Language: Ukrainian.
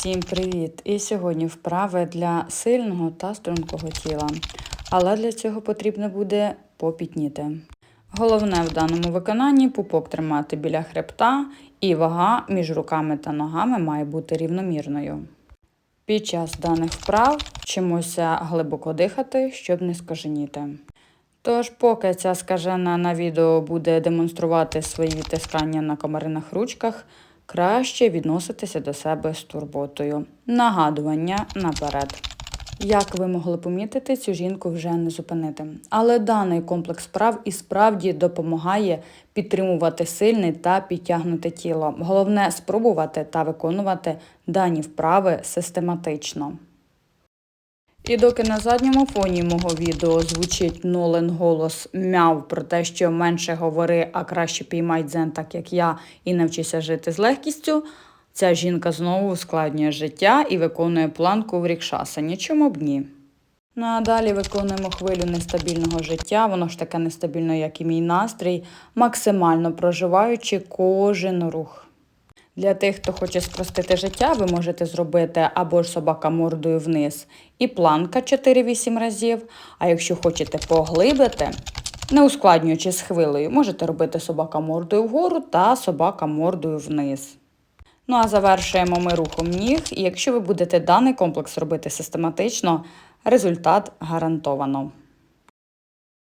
Всім привіт! І сьогодні вправи для сильного та стрункого тіла. Але для цього потрібно буде попітніти. Головне в даному виконанні пупок тримати біля хребта, і вага між руками та ногами має бути рівномірною. Під час даних вправ вчимося глибоко дихати, щоб не скаженіти. Тож, поки ця скажена на відео буде демонструвати свої відтискання на комариних ручках, краще відноситися до себе з турботою. Нагадування наперед. Як ви могли помітити, цю жінку вже не зупинити. Але даний комплекс справ і справді допомагає підтримувати сильне та підтягнуте тіло. Головне спробувати та виконувати дані вправи систематично. І доки на задньому фоні мого відео звучить Нолен голос мяв про те, що менше говори, а краще піймай дзен, так як я, і навчися жити з легкістю, ця жінка знову ускладнює життя і виконує планку в рікшасані. Чому б ні? Ну а далі виконуємо хвилю нестабільного життя, воно ж таке нестабільно, як і мій настрій, максимально проживаючи кожен рух. Для тих, хто хоче спростити життя, ви можете зробити або ж собака мордою вниз і планка 4-8 разів. А якщо хочете поглибити, не ускладнюючи з хвилею, можете робити собака мордою вгору та собака мордою вниз. Ну а завершуємо ми рухом ніг, і якщо ви будете даний комплекс робити систематично, результат гарантовано.